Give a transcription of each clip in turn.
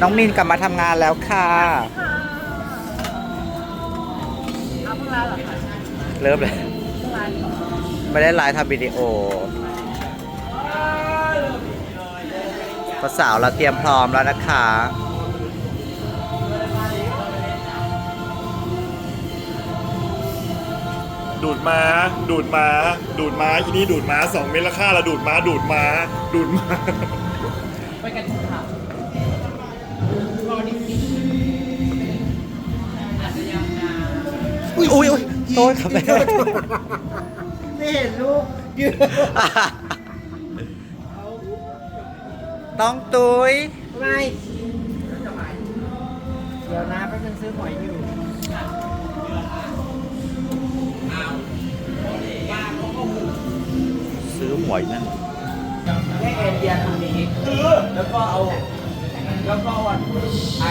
น้องมินกลับมาทำงานแล้วค่ะ เอาเพิ่งร้านเหรอคะเริ่มเลยเพิ่งร้านเหรอไม่ได้ไลฟ์ทำวิดีโอสาวๆเราเตรียมพร้อมแล้วนะคะ ดูดม้า ดูดม้า ดูดม้าอีนี่ดูดม้าสองเมตรละค่าละดูดม้า ดูดม้า ดูดม้า ยอุ้ยอุ้ยโทษครับแม่ไม่เห็นลูกยืนต้องตุยไม่เดี๋ยวนะแป๊บนึงซื้อหอยอยู่ซื้อหวยนั่นแค่เอ็นเดียทำนี้แล้วก็เอา แล้วก็วันไอ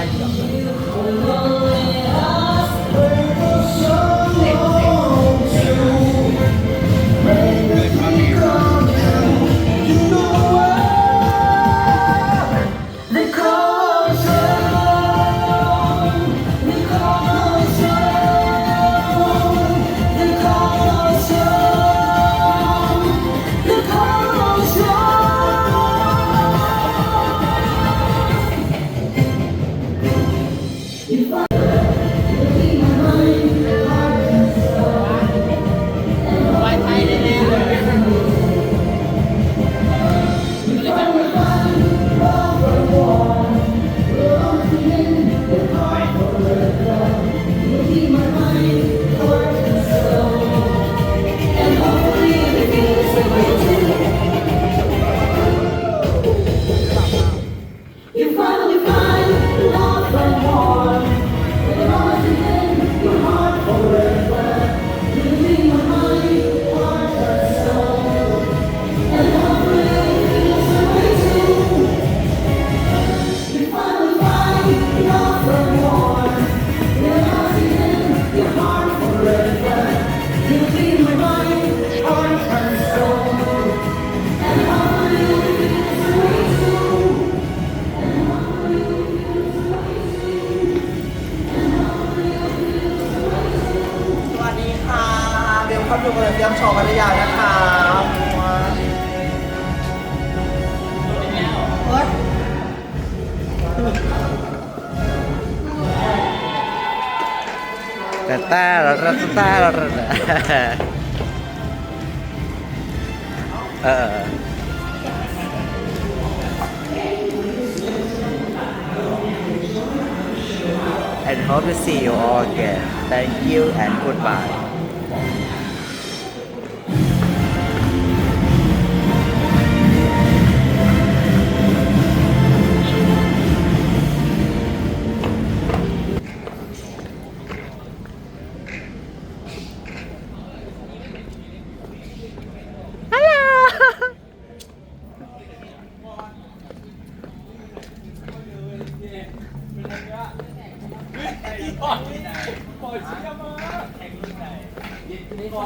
แต่แต่ละแต่แต่ละเออ and hope to see you all again thank you and goodbye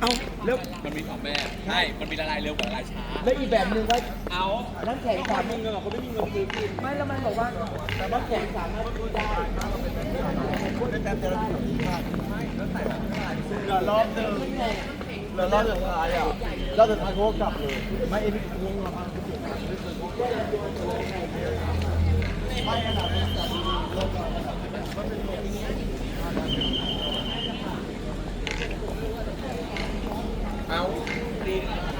เอ้าแล้วมันมีสองแบบใช่มันมีละลายเร็วกับละลายช้า แล้วอีกแบบหนึ่งว่าเอาน้ำแข็งสามเงินเขาไม่มีเงินซื้อกินไม่แล้วมันบอกว่าแต่น้ำแข็งสามารถซื้อได้พูดในแต่แต่ละถุงที่มากเหลือรอบหนึ่งเหลือรอบสุดท้ายอะเราจะทานโค้กกลับเลยไม่เอ็นงงมา เ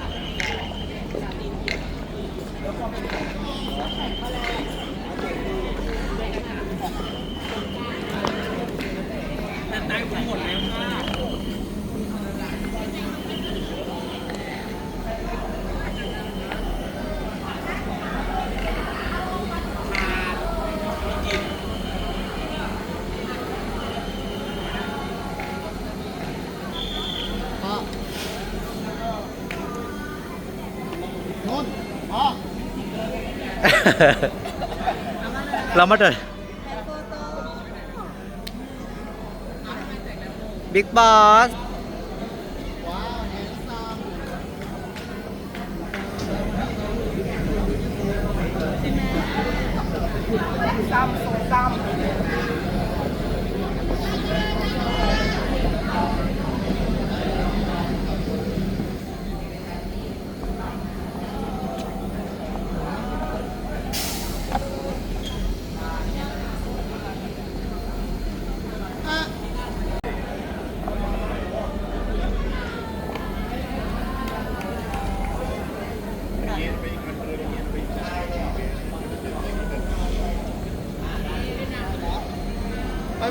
เรามาเดิ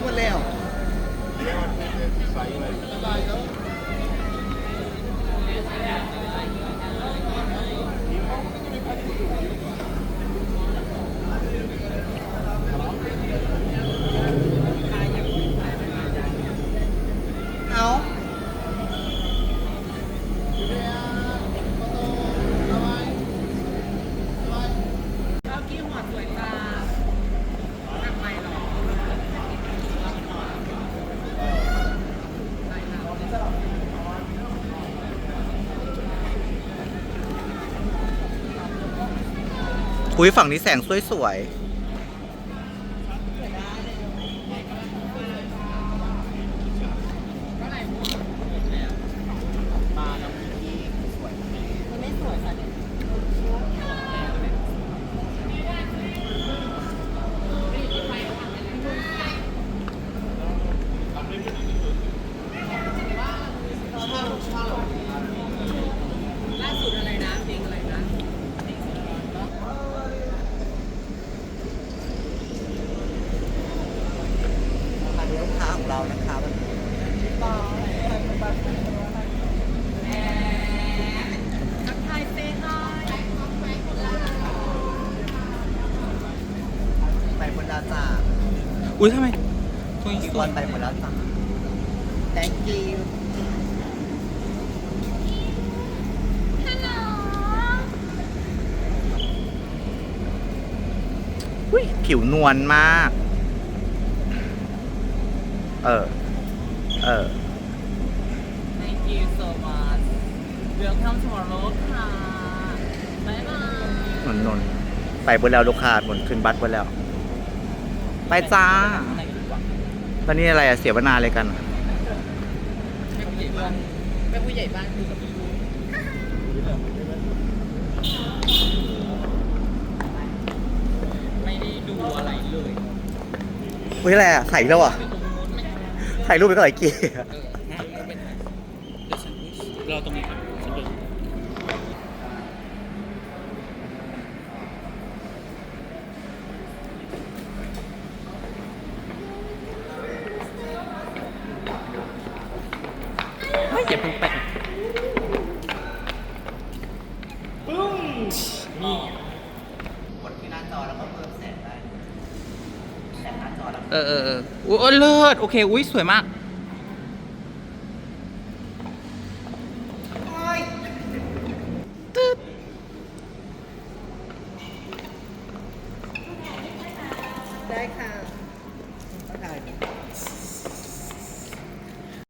หมดแล้ว เอา อุ้ยฝั่งนี้แสงสวยๆมาดูลูกค้าของเรานะคะวันนี้ไปหมดแล้วจ้า อุ้ยทำไมอีกวันไปหมดแล้วจ้า thank you อุ้ยผิวนวลมาก เออ เออ Thank you so much Welcome to our road ค่ะบ๊ายบาย นนนนไปบนแล้วลูกค้าหมดขึ้นบัตรบนแล้ว ไปจ้า ตอนนี้อะไรอะเสียวนาอะไรกันอะแม่ผู้ใหญ่บ้านคือกับไม่ได้ดูอะไรเลยเฮ้ยอะไรอะถ่ายอีกแล้วอะถ่ายรูปไปก็หลายเกียร์เราตรงนี้ครับฉันเดิน ไม่ อย่าเพิ่งไปกดที่หน้าจอแล้วก็เพิ่มแสงได้แสงหน้าจอแล้ว เออเออเอออุ้ยเลิศ โอเค อุ้ยสวยมากเ